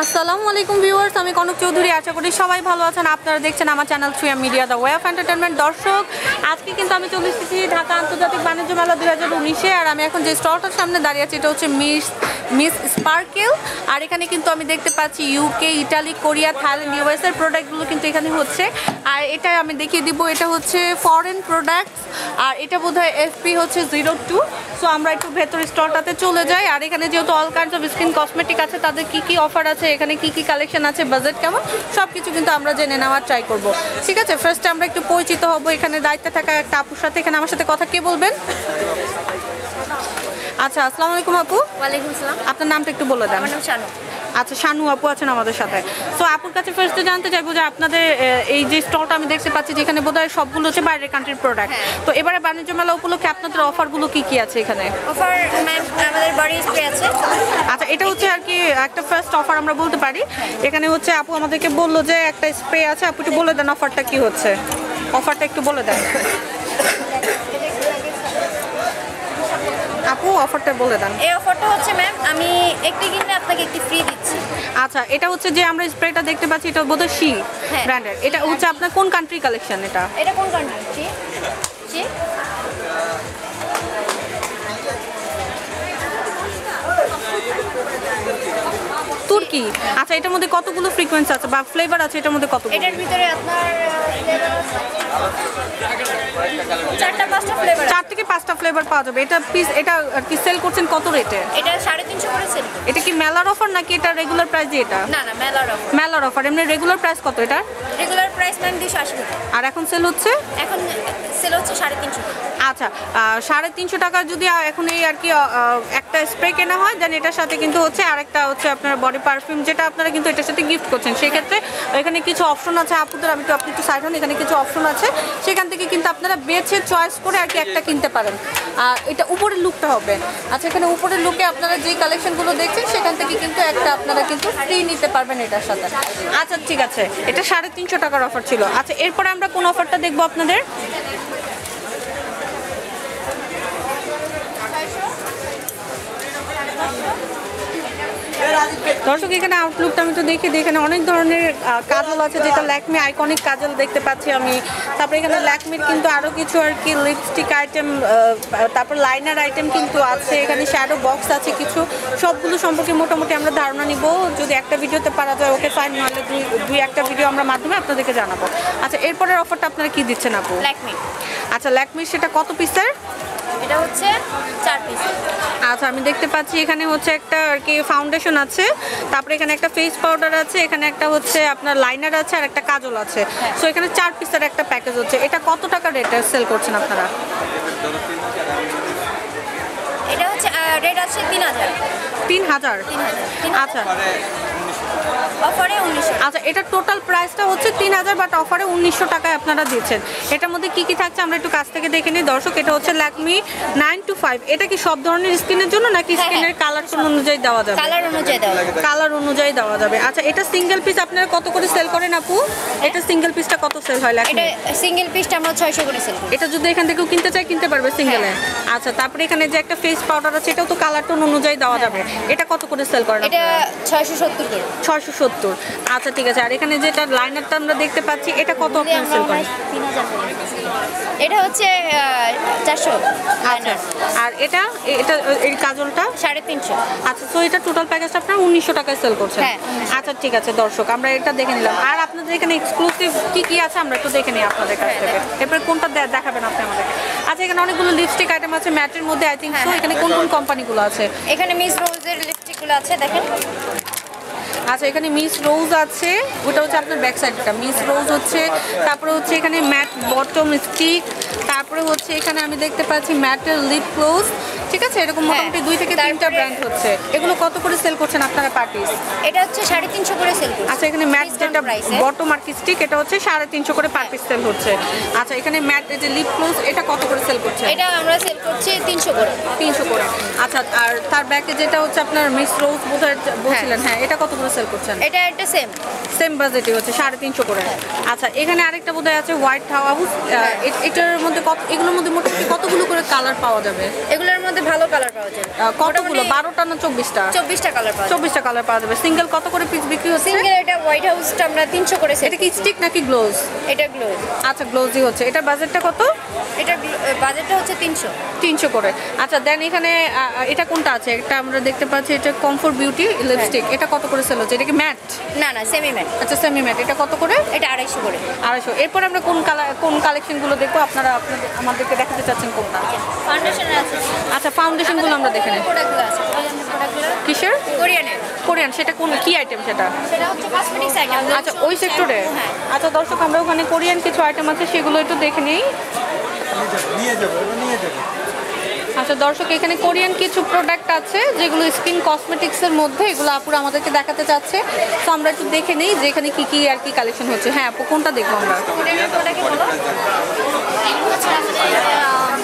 আসসালামু আলাইকুম ভিউয়ার্স, আমি কনক চৌধুরী। আশা করি সবাই ভালো আছেন। আপনারা দেখছেন আমার channel three media the way of entertainment দর্শক, আজকে কিন্তু আমি চলে এসেছি ঢাকা আন্তর্জাতিক বাণিজ্য মেলা দুই হাজার উনিশে, আর আমি এখন যে স্টলটার সামনে দাঁড়িয়ে আছি, এটা হচ্ছে মিস মিস স্পার্কেল। আর এখানে কিন্তু আমি দেখতে পাচ্ছি UK Italy Korea Thailand US এর প্রোডাক্টগুলো কিন্তু এখানে হচ্ছে। আর এটা আমি দেখিয়ে দিব, এটা হচ্ছে ফরেন প্রোডাক্টস আর এটা বোধহয় এফপি হচ্ছে জিরো টু সো আমরা একটু ভেতর স্টলটাতে চলে যাই। আর এখানে যেহেতু all kinds of skin cosmetic আছে, তাদের কি কি অফার আছে এখানে কি কি কালেকশন আছে বাজেট কেমন সব কিছু কিন্তু আমরা জেনে নেওয়ার ট্রাই করব। ঠিক আছে? ফার্স্টে আমরা একটু পরিচিত হব, এখানে দায়িত্বে থাকা একটা আপুর সাথে, এখানে আমার সাথে কথা কে বলবেন? আচ্ছা আসসালামু আলাইকুম আপু। ওয়ালাইকুম আসসালাম। আপনার নামটা একটু বলে দেন। আমার নাম শানু। আচ্ছা শানু আপু আছেন আমাদের সাথে। তো আপুর কাছে ফার্স্টে জানতে চাইব যে আপনাদের এই যে স্টলটা আমি দেখতে পাচ্ছি যেখানে বোধহয় সবগুলো হচ্ছে বাইরের কান্ট্রির প্রোডাক্ট তো এবারে বাণিজ্য মেলা উপলক্ষে আপনাদের অফারগুলো কি কি আছে এখানে? অফার আমাদের বডি স্প্রে আছে। আচ্ছা এটা হচ্ছে আর কি একটা ফার্স্ট অফার আমরা বলতে পারি। এখানে হচ্ছে আপু আমাদেরকে বলল যে একটা স্প্রে আছে। আপু একটু বলে দেন অফারটা কি হচ্ছে? অফারটা একটু বলে দেন। আপু অফারটা বলে দেন। এই অফারটা হচ্ছে ম্যাম আমি একটি কিনলে আপনাকে একটি ফ্রি দিচ্ছি। আচ্ছা এটা হচ্ছে যে আমরা স্প্রেটা দেখতে পাচ্ছি এটা বোধহয় শি। ব্র্যান্ডের এটা হচ্ছে আপনার কোন কান্ট্রি কালেকশন এটা? এটা কোন কান্ট্রি তুর্কি আচ্ছা এটার মধ্যে কতগুলো ফ্রিকোয়েন্সি আছে বা ফ্লেভার আছে এটার মধ্যে কত এটার ভিতরে আপনার চার থেকে পাঁচটা ফ্লেভার পাওয়া যাবে। এটা পিস এটা আর কি সেল করছেন কত রেটে এটা সাড়ে তিনশো করে সেল এটা কি মেলার অফার নাকি এটা রেগুলার প্রাইস এটা? না না মেলার অফার মেলার অফার এমনি রেগুলার প্রাইস কত এটা রেগুলার প্রাইস ম্যাম দুশো আশি আর এখন সেল হচ্ছে? এখন সেল হচ্ছে সাড়ে তিনশো আচ্ছা সাড়ে তিনশো টাকা যদি এখন এই আর কি একটা স্প্রে কেনা হয় দেন এটার সাথে কিন্তু হচ্ছে আরেকটা হচ্ছে আপনার বডি পারফিউম যেটা আপনারা কিন্তু এটার সাথে গিফট করছেন। সেক্ষেত্রে এখানে কিছু অপশন আছে আপুদের আমি তো আপনি একটু সাইড হন এখানে কিছু অপশন আছে। সেখান থেকে কিন্তু আপনারা বেছে চয়েস করে আর কি একটা কিনতে পারেন। আর এটা উপরের লুকটা হবে। আচ্ছা এখানে উপরের লুকে আপনারা যে কালেকশনগুলো দেখছেন সেখান থেকে কিন্তু একটা আপনারা কিন্তু ফ্রি নিতে পারবেন এটার সাথে। আচ্ছা ঠিক আছে। এটা সাড়ে তিনশো টাকার অফার ছিল। আচ্ছা এরপরে আমরা কোন অফারটা দেখব আপনাদের? দর্শক এখানে আউটলুকটা আমি তো দেখি এখানে অনেক ধরনের কাজল আছে যেটা ল্যাকমি আইকনিক কাজল দেখতে পাচ্ছি আমি। তারপরে এখানে ল্যাকমির কিন্তু আরও কিছু আর কি লিপস্টিক আইটেম তারপর লাইনার আইটেম কিন্তু আছে। এখানে শ্যাডো বক্স আছে কিছু। সবগুলো সম্পর্কে মোটামুটি আমরা ধারণা নিব। যদি একটা ভিডিওতে পারা যায় ওকে ফাইন নাহলে দুই দুই একটা ভিডিও আমরা মাধ্যমে আপনাদেরকে জানাব। আচ্ছা এরপরের অফারটা আপনারা কি দিচ্ছেন আপু? ল্যাকমি। আচ্ছা ল্যাকমির সেটা কত পিসের এটা হচ্ছে চার পিস আচ্ছা আমি দেখতে পাচ্ছি এখানে হচ্ছে একটা আর কি ফাউন্ডেশন আছে তারপরে এখানে একটা ফেস পাউডার আছে এখানে একটা হচ্ছে আপনার লাইনার আছে আর একটা কাজল আছে। সো এখানে চার পিসের একটা প্যাকেজ হচ্ছে। এটা কত টাকা রেটে সেল করছেন আপনারা? এটা হচ্ছে রেট আছে তিন হাজার। তিন হাজার? তিন তিন আচ্ছা। অফারে উনিশশো আচ্ছা এটা টোটাল প্রাইসটা হচ্ছে তিন হাজার বাট অফারে উনিশশো টাকায় আপনারা দিচ্ছেন। এটার মধ্যে কি কি থাকছে আমরা একটু কাছ থেকে দেখে নিই। দর্শক এটা হচ্ছে ল্যাকমি নাইন টু ফাইভ এটা কি সব ধরনের স্কিনের জন্য নাকি হ্যাঁ, স্কিনের কালার অনুযায়ী দেওয়া যাবে? কালার অনুযায়ী দেওয়া কালার অনুযায়ী দেওয়া যাবে। আচ্ছা এটা সিঙ্গেল পিস আপনারা কত করে সেল করেন আপু? এটা সিঙ্গেল পিসটা কত সেল হয় এটা সিঙ্গেল পিসটা আমরা ছয়শো করে সেল করি। এটা যদি এখান থেকেও কিনতে চাই কিনতে পারবে সিঙ্গেলে হ্যাঁ। আচ্ছা তারপরে এখানে যে একটা ফেস পাউডার আছে এটাও তো কালার টোন অনুযায়ী দেওয়া যাবে। এটা কত করে সেল করেন এটা ছয়শো সত্তর করে। ছয়শো সত্তর। আচ্ছা ঠিক আছে। আর এখানে যেটা লাইনারটা আমরা দেখতে পাচ্ছি এটা কত আপনারা সেল করেন। এটা হচ্ছে চারশো আচ্ছা আর এটা এটা এই কাজলটা? সাড়ে তিনশো। আচ্ছা তো এটা টোটাল প্যাকেজটা আপনার উনিশশো টাকায় সেল করছেন। হ্যাঁ, আচ্ছা ঠিক আছে দর্শক আমরা এটা দেখে নিলাম। আর আপনাদের এখানে এক্সক্লুসিভ কি কি আছে আমরা একটু দেখে নিই আপনাদের কাছ থেকে। এরপরে কোনটা দেখাবেন আপনি আমাদেরকে আচ্ছা এখানে অনেকগুলো লিপস্টিক আইটেম আছে ম্যাটের মধ্যে আই থিঙ্ক হ্যাঁ, হ্যাঁ। এখানে কোন কোন কোম্পানিগুলো আছে? এখানে মিস রোজের লিপস্টিকগুলো আছে দেখেন। আচ্ছা এখানে মিস রোজ আছে ওটা হচ্ছে আপনার ব্যাক সাইডটা মিস রোজ হচ্ছে তারপরে হচ্ছে এখানে ম্যাট বটম স্টিক তারপরে হচ্ছে এখানে আমি দেখতে পাচ্ছি ম্যাটের লিপ ক্লোজ ঠিক আছে? এরকম হ্যাঁ, মোটামুটি দুই থেকে তিনটা ব্র্যান্ড হচ্ছে। এগুলো কত করে সেল করছেন আপনারা পার্টিস এটা হচ্ছে সাড়ে তিনশো করে সেল আচ্ছা এখানে ম্যাট যেটা। বটম আর কি স্টিক এটা হচ্ছে সাড়ে তিনশো করে পার পিস সেল হচ্ছে। আচ্ছা এখানে ম্যাট যে লিপ ক্লোজ এটা কত করে সেল করছে এটা আমরা সেল করছি তিনশো করে। তিনশো করে। আচ্ছা আর তার ব্যাকে যেটা হচ্ছে আপনার মিস রোজ বোধহয় বলছিলেন হ্যাঁ এটা কত করে সেল করছেন? এটা একটা সেম সেম বাজেটই হচ্ছে সাড়ে তিনশো করে। আচ্ছা এখানে আরেকটা বোধহয় আছে হোয়াইট হাউস এটার মধ্যে কত এগুলোর মধ্যে মোটামুটি কতগুলো করে কালার পাওয়া যাবে? এগুলোর মধ্যে ভালো কালার পাওয়া আহ, কতগুলো? বারোটা না চব্বিশটা? চব্বিশটা কালার পাওয়া চব্বিশটা কালার পাওয়া যাবে। সিঙ্গেল কত করে পিস বিক্রি হচ্ছে? সিঙ্গেল এটা হোয়াইট হাউসটা আমরা তিনশো করে এটা কি স্টিক নাকি গ্লোজ এটা গ্লো আচ্ছা গ্লোজই হচ্ছে। এটা বাজেটটা কত? এটা বাজেটটা হচ্ছে তিনশো। তিনশো করে। আচ্ছা দেন এখানে এটা কোনটা আছে? এটা আমরা দেখতে পাচ্ছি এটা কমফোর্ট বিউটি লিপস্টিক এটা কত করে সেল হচ্ছে এটা কি ম্যাট? না না সেমি ম্যাট আচ্ছা সেমি ম্যাট এটা কত করে? এটা আড়াইশো করে। আড়াইশো। এরপর আমরা কোন কালার কোন কালেকশনগুলো দেখব? আপনারা আপনাদের আমাদেরকে দেখাতে চাচ্ছেন কোনটা? ফাউন্ডেশন আছে। আচ্ছা ফাউন্ডেশনগুলো আমরা দেখে কোরিয়ানের কিসের? কোরিয়ানের। কোরিয়ান। সেটা কোন কি আইটেম সেটা? সেটা হচ্ছে কসমেটিক্স আইটেম আচ্ছা ওই সেক্টরে হ্যাঁ। আচ্ছা দর্শক আমরা ওখানে কোরিয়ান কিছু আইটেম আছে সেগুলো একটু দেখে নিই। নিয়ে যাব নিয়ে যাব। আচ্ছা দর্শক, এখানে কোরিয়ান কিছু প্রোডাক্ট আছে যেগুলো স্কিন কসমেটিক্সের মধ্যে, এগুলো আপুরা আমাদেরকে দেখাতে চাচ্ছে। তো আমরা একটু দেখে নিই যে এখানে কী কী আর কি কালেকশন হচ্ছে। হ্যাঁ আপু, কোনটা দেখব আমরা?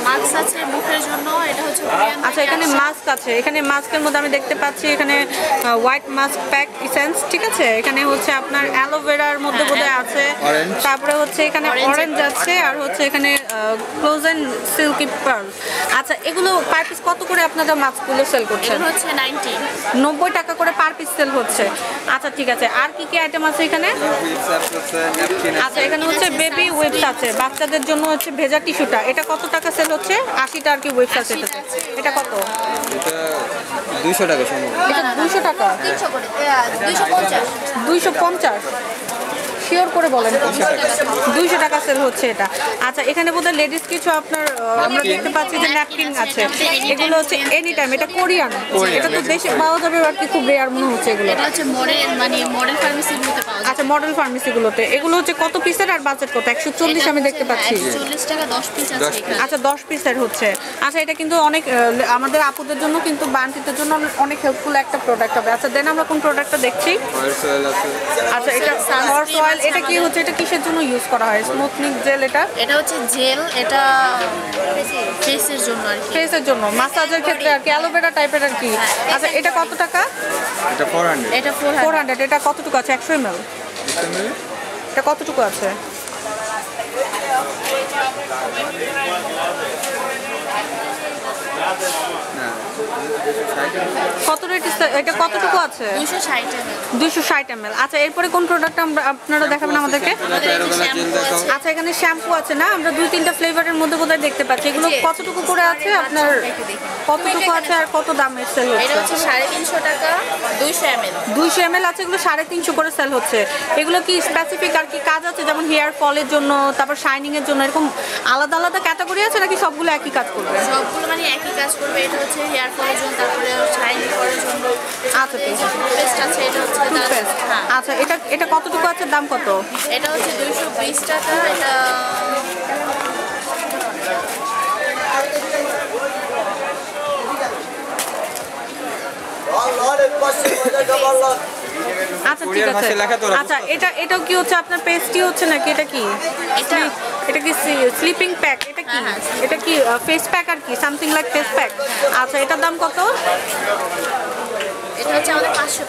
মাস্ক আছে মুখের জন্য এটা হচ্ছে আচ্ছা এখানে মাস্ক আছে। এখানে মাস্কের মধ্যে আমি দেখতে পাচ্ছি এখানে হোয়াইট মাস্ক প্যাক ইসেন্স ঠিক আছে? এখানে হচ্ছে আপনার অ্যালোভেরার মধ্যে বোধহয় আছে। তারপরে হচ্ছে এখানে অরেঞ্জ আছে। আর হচ্ছে এখানে ক্লোজেন সিল্কি পার্ল আচ্ছা এগুলো পার পিস কত করে আপনারা মাস্কগুলো সেল করছেন? হচ্ছে নাইনটি নব্বই টাকা করে পার পিস সেল হচ্ছে। আচ্ছা ঠিক আছে। আর কি কি আইটেম আছে এখানে? আচ্ছা এখানে হচ্ছে বেবি ওয়েবস আছে। বাচ্চাদের জন্য হচ্ছে ভেজা টিস্যুটা এটা কত টাকা সেল হচ্ছে? আশিটা আর কি ওয়েবসাইট আছে। এটা কত? এটা দুইশো টাকা সম্ভব এটা 200 টাকা? তিনশো করে দুইশো পঞ্চাশ। দুইশো পঞ্চাশ? শিওর করে বলেন। দুইশো টাকা সেল হচ্ছে এটা। আচ্ছা এখানে বোধহয় লেডিস কিছু আপনার আহ, আমরা দেখতে পাচ্ছি যে ন্যাপকিন আছে। এগুলো হচ্ছে এনি টাইম এটা কোরিয়ান এটা তো দেশে পাওয়া যাবে আর কি খুব রেয়ার মনে হচ্ছে এগুলো। এটা হচ্ছে মডেল মানে মডেল ফার্মেসিগুলোতে পাওয়া যায়। আচ্ছা মডেল ফার্মেসিগুলোতে এগুলো হচ্ছে কত পিসের আর বাজেট কত? একশো চল্লিশ আমি দেখতে পাচ্ছি। চল্লিশ টাকা দশ পিস আছে আচ্ছা দশ পিসের হচ্ছে। আচ্ছা এটা কিন্তু অনেক আমাদের আপুদের জন্য কিন্তু বান্টিদের জন্য অনেক হেল্পফুল একটা প্রোডাক্ট হবে। আচ্ছা দেন আমরা কোন প্রোডাক্টটা দেখছি? আচ্ছা এটা হর্স অয়েল এটা কি হচ্ছে এটা কিসের জন্য ইউজ করা হয়? স্মুথনিং জেল এটা? এটা হচ্ছে জেল এটা ফেসের জন্য আর কি। ফেসের জন্য। মাসাজের ক্ষেত্রে আর কি অ্যালোভেরা টাইপের আর কি? আচ্ছা এটা কত টাকা? এটা ফোর হান্ড্রেড এটা ফোর ফোর হান্ড্রেড এটা কতটুকু আছে? একশো এম এটা কতটুকু আছে? কত রেট এটা কতটুকু আছে? দুশো ষাট দুইশো আচ্ছা এরপরে কোন প্রোডাক্ট আমরা আপনারা দেখাবেন আমাদেরকে? আচ্ছা এখানে শ্যাম্পু আছে না? আমরা দুই তিনটা ফ্লেভারের মধ্যে বোধহয় দেখতে পাচ্ছি। এগুলো কতটুকু করে আছে? আপনার কতটুকু আছে আর কত দামের সেল এটা হচ্ছে হচ্ছে সাড়ে তিনশো টাকা দুইশো এম এল দুইশো এম আছে এগুলো সাড়ে তিনশো করে সেল হচ্ছে। এগুলো কি স্পেসিফিক আর কি কাজ আছে? যেমন হেয়ার ফলের জন্য তারপর শাইনিং এর জন্য এরকম আলাদা আলাদা ক্যাটাগরি আছে নাকি সবগুলো একই কাজ করবে? সবগুলো মানে একই কাজ করবে। এটা হচ্ছে হেয়ার ফলের জন্য তারপরে শাইন করার জন্য আচ্ছা ঠিক আছে পেস্ট আছে এটা হচ্ছে টুথপেস্ট হ্যাঁ। আচ্ছা এটা এটা কতটুকু আছে? দাম কত? এটা হচ্ছে দুইশো বিশ টাকা এটা ভাষায় ঠিক আছে। আচ্ছা এটা এটাও কি হচ্ছে? আপনার পেস্টি হচ্ছে নাকি? এটা কি? এটা? এটা কি স্লিপিং প্যাক এটা কি? হ্যাঁ, হ্যাঁ, এটা কি ফেস প্যাক আর কি? সামথিং লাইক ফেস প্যাক আচ্ছা এটার দাম কত? এটা হচ্ছে আমাদের পাঁচশো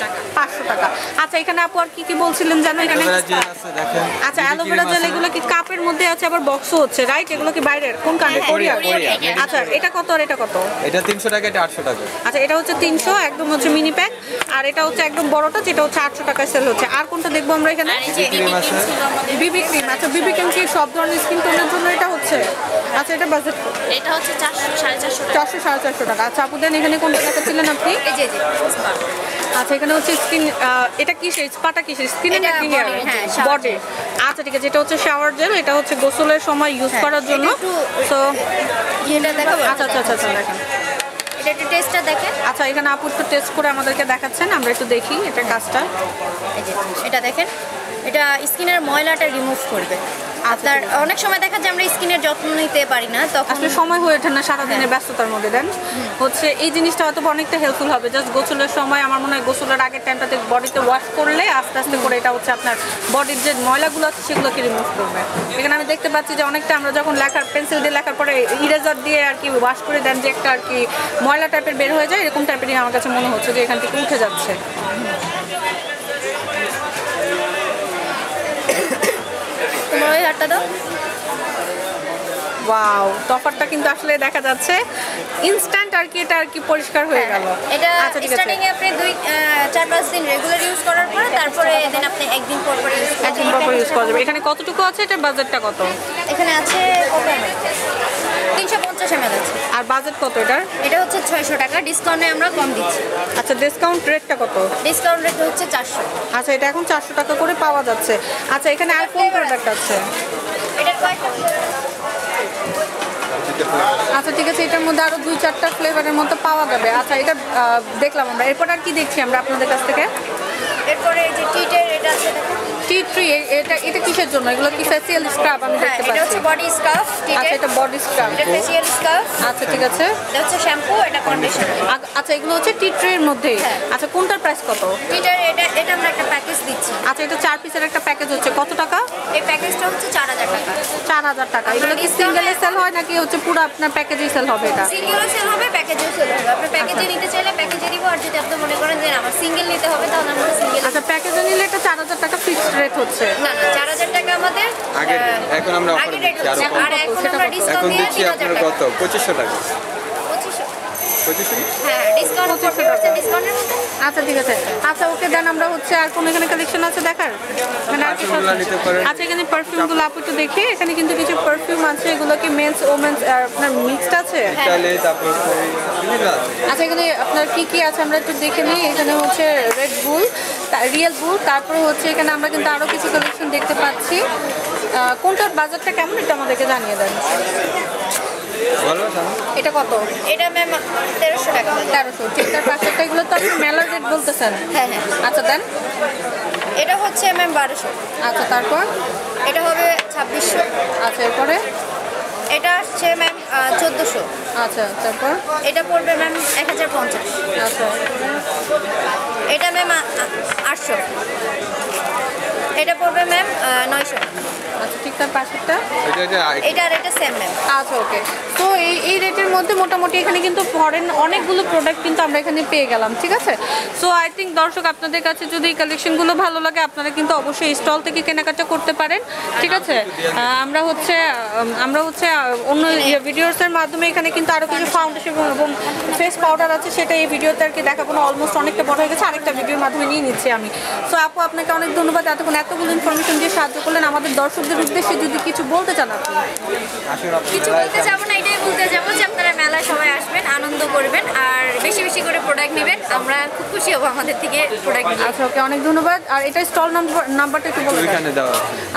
টাকা। আচ্ছা এখানে আপু আর কি কি বলছিলেন জানো এখানে? জেল আছে দেখেন। আচ্ছা অ্যালোভেরা জেল এগুলো কি কাপের মধ্যে আছে আবার বক্সও হচ্ছে রাইট এগুলো কি বাইরের? কোন কান্ট্রি কোরিয়া কোরিয়া, কোরিয়া। আচ্ছা এটা কত আর এটা কত? এটা তিনশো টাকা এটা আটশো টাকা। আচ্ছা এটা হচ্ছে তিনশো একদম হচ্ছে মিনি প্যাক আর এটা হচ্ছে একদম বড়টা যেটা হচ্ছে আটশো টাকায় সেল হচ্ছে। আর কোনটা দেখব আমরা এখানে? বিবি ক্রিম আচ্ছা বিবি ক্রিম কি সব ধরনের স্কিন টোনের জন্য এটা হচ্ছে? আচ্ছা এটা বাজেট এটা হচ্ছে চারশো সাড়ে চারশো টাকা। চারশো সাড়ে চারশো টাকা। আচ্ছা আপু দেন এখানে কোনটা দেখাচ্ছিলেন আপনি? এই যে আচ্ছা এখানে হচ্ছে স্কিন এটা কি স্পাটা কিসের? স্কিন নাকি হ্যাঁ, বডি আচ্ছা ঠিক আছে এটা হচ্ছে শাওয়ার জেল এটা হচ্ছে গোসলের সময় ইউজ করার জন্য। হ্যাঁ, এটা একটু- তো আচ্ছা আচ্ছা আচ্ছা আচ্ছা দেখেন। এটা একটু টেস্টটা দেখেন। আচ্ছা এখানে আপু একটু টেস্ট করে আমাদেরকে দেখাচ্ছেন আমরা একটু দেখি এটা কাজটা। এই যে এটা দেখেন। এটা স্কিনের ময়লাটা রিমুভ করবে। আপনার অনেক সময় দেখা যায় আমরা স্কিনের যত্ন নিতে পারি না তখন আসলে সময় হয়ে ওঠে না সারাদিনের ব্যস্ততার মধ্যে দেন? হচ্ছে এই জিনিসটা হয়তো অনেকটা হেল্পফুল হবে। জাস্ট গোসলের সময় আমার মনে হয় গোসলের আগের টাইমটাতে বডিতে ওয়াশ করলে আস্তে আস্তে করে এটা হচ্ছে আপনার বডির যে ময়লাগুলো আছে সেগুলোকে রিমুভ করবে। এখানে আমি দেখতে পাচ্ছি যে অনেকটা আমরা যখন লেখার পেন্সিল দিয়ে লেখার পরে ইরেজার দিয়ে আর কি ওয়াশ করে দেন যে একটা আর কি ময়লা টাইপের বের হয়ে যায় এরকম টাইপেরই আমার কাছে মনে হচ্ছে যে এখান থেকে উঠে যাচ্ছে। ওই হারটা দাও। ওয়াও টপারটা কিন্তু আসলে দেখা যাচ্ছে। ইনস্ট্যান্ট আর কি এটা আর কি পরিষ্কার হয়ে গেল। হ্যাঁ, এটা আচ্ছা স্টার্টিং এ আপনি দুই চার পাঁচ দিন রেগুলার ইউজ করার পর তারপরে দেন আপনি একদিন পর পর ইউজ একদিন পর পর ইউজ করা যাবে। এখানে কতটুকু আছে? এটা বাজেটটা কত? এখানে আছে? তিনশো পঞ্চাশ এমএল আছে। আর বাজেট কত এটার? এটা হচ্ছে ছয়শো টাকা ডিসকাউন্টে আমরা কম দিচ্ছি। আচ্ছা ডিসকাউন্ট রেটটা কত? ডিসকাউন্ট রেট হচ্ছে চারশো। আচ্ছা এটা এখন চারশো টাকা করে পাওয়া যাচ্ছে। আচ্ছা এখানে আর কোন প্রোডাক্ট আছে? কয়টা আচ্ছা ঠিক আছে এটার মধ্যে আরও দুই চারটা ফ্লেভারের মতো পাওয়া যাবে। আচ্ছা এটা দেখলাম আমরা। এরপর আর কি দেখছি আমরা আপনাদের কাছ থেকে? এরপরে এই যে টিটের এটা টি থ্রি এটা এটা কিসের জন্য? এগুলো কি ফেসিয়াল স্ক্রাব আমি দেখতে এটা হচ্ছে বডি স্কার্ফ আচ্ছা এটা বডি স্ক্রাব এটা ফেসিয়াল স্কার্ফ আচ্ছা ঠিক আছে। এটা হচ্ছে শ্যাম্পু এটা কন্ডিশনার আচ্ছা এগুলো হচ্ছে টি ট্রির মধ্যে। আচ্ছা কোনটার প্রাইস কত? টিটের এটা এটা আমরা একটা প্যাকেজ দিচ্ছি। আচ্ছা এটা চার পিসের একটা প্যাকেজ হচ্ছে। কত টাকা? এই প্যাকেজটা হচ্ছে চার হাজার টাকা। চার হাজার টাকা। এগুলো কি সিঙ্গেলে সেল হয় নাকি হচ্ছে পুরো আপনার প্যাকেজেই সেল হবে এটা? সেল হবে প্যাকেজেও সেল হবে। আপনি প্যাকেজে নিতে চাইলে প্যাকেজে দিব আর যদি আপনি মনে করেন যে আমার সিঙ্গেল নিতে হবে তাহলে আমরা সিঙ্গেল আচ্ছা প্যাকেজে নিলে এটা চার হাজার টাকা ফিক্সড রেট হচ্ছে। না না চার হাজার টাকা আমাদের আগে এখন আমরা অফার আগে রেট দিচ্ছি, আরও এখন আমরা ডিসকাউন্ট দিয়ে দিচ্ছি আপনার টাকা। কত? 2500 টাকা। হ্যাঁ ডিসকাউন্ট ফোর্টি পার্সেন্ট ডিসকাউন্টের মধ্যে। আচ্ছা ঠিক আছে। আচ্ছা ওকে দেন আমরা হচ্ছে আর কোন এখানে কালেকশন আছে দেখার? মানে আর কিছু। আচ্ছা এখানে পারফিউমগুলো আপু একটু দেখি। এখানে কিন্তু কিছু পারফিউম আছে এগুলো কি মেন্স ওমেন্স আপনার মিক্সড আছে? তাহলে তারপর বিভিন্ন আছে। আচ্ছা এখানে আপনার কি কি আছে আমরা একটু দেখে নিই। এখানে হচ্ছে রেড বুল রিয়েল বুল তারপরে হচ্ছে এখানে আমরা কিন্তু আরও কিছু কালেকশন দেখতে পাচ্ছি। কোনটার বাজারটা কেমন এটা আমাদেরকে জানিয়ে দেন। এটা কত? এটা ম্যাম তেরোশো টাকা। তেরোশো ঠিক। তার পাঁচটা এগুলো তো আপনি মেলার রেট বলতেছেন। হ্যাঁ হ্যাঁ। আচ্ছা দেন। এটা হচ্ছে ম্যাম বারোশো। আচ্ছা তারপর? এটা হবে ছাব্বিশশো। আচ্ছা এরপরে? এটা হচ্ছে ম্যাম চোদ্দোশো। আচ্ছা তারপর? এটা পড়বে ম্যাম এক হাজার পঞ্চাশ। আচ্ছা। এটা ম্যাম আটশো। এটা পড়বে ম্যাম নয়শো আচ্ছা ঠিক তার পাশেরটা? এটা এটা আই- এটা আর এটা সেম ম্যাম আচ্ছা ওকে তো এই এই রেটের মধ্যে মোটামুটি এখানে কিন্তু ফরেন অনেকগুলো প্রোডাক্ট কিন্তু আমরা এখানে পেয়ে গেলাম ঠিক আছে? সো আই থিঙ্ক দর্শক আপনাদের কাছে যদি এই কালেকশনগুলো ভালো লাগে আপনারা কিন্তু অবশ্যই স্টল থেকে কেনাকাটা করতে পারেন ঠিক আছে? আমরা হচ্ছে আমরা হচ্ছে অন্য ভিডিওসের মাধ্যমে এখানে কিন্তু আরও কিছু ফাউন্ডেশন এবং ফেস পাউডার আছে সেটা এই ভিডিওতে আর কি দেখাবো না অলমোস্ট অনেকটা বড় হয়ে গেছে আরেকটা ভিডিওর মাধ্যমে নিয়ে নিচ্ছি আমি। সো আপু আপনাকে অনেক ধন্যবাদ এতক্ষণ এতগুলো ইনফরমেশন দিয়ে সাহায্য করলেন আমাদের দর্শকদের উদ্দেশ্যে যদি কিছু বলতে চান আপনি। কিছু বলতে যাব না এটাই বলতে যাব যে আপনারা মেলায় সবাই আসবেন আনন্দ করবেন আর বেশি বেশি করে প্রোডাক্ট নেবেন। আমরা খুব খুশি হব আমাদের থেকে প্রোডাক্ট নিয়ে। আচ্ছা ওকে অনেক ধন্যবাদ। আর এটা স্টল নাম্বার নাম্বারটা একটু বলে দেন। ওইখানে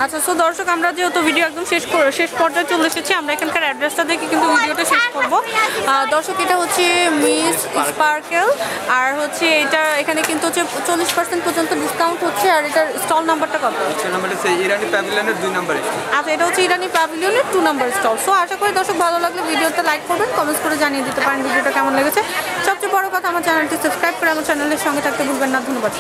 আচ্ছা সো দর্শক আমরা যেহেতু ভিডিও একদম শেষ করে শেষ পর্যায়ে চলে এসেছি আমরা এখানকার অ্যাড্রেসটা দেখে কিন্তু ভিডিওটা শেষ করব। দর্শক এটা হচ্ছে মিস স্পার্কেল আর হচ্ছে এটা এখানে কিন্তু হচ্ছে চল্লিশ পার্সেন্ট পর্যন্ত ডিসকাউন্ট হচ্ছে আর এটার স্টল নাম্বারটা কত? সে নাম্বারটা সেই ইরানি প্যাভিলিয়নের দুই নাম্বার আচ্ছা এটা হচ্ছে ইরানি প্যাভিলিয়নের টু নাম্বার স্টল সো আশা করি দর্শক ভালো লাগলে ভিডিওতে লাইক করবেন কমেন্টস করে জানিয়ে দিতে পারেন ভিডিওটা কেমন লেগেছে। সবচেয়ে বড় কথা, আমার চ্যানেলটি সাবস্ক্রাইব করে আমার চ্যানেলের সঙ্গে থাকতে ভুলবেন না। ধন্যবাদ।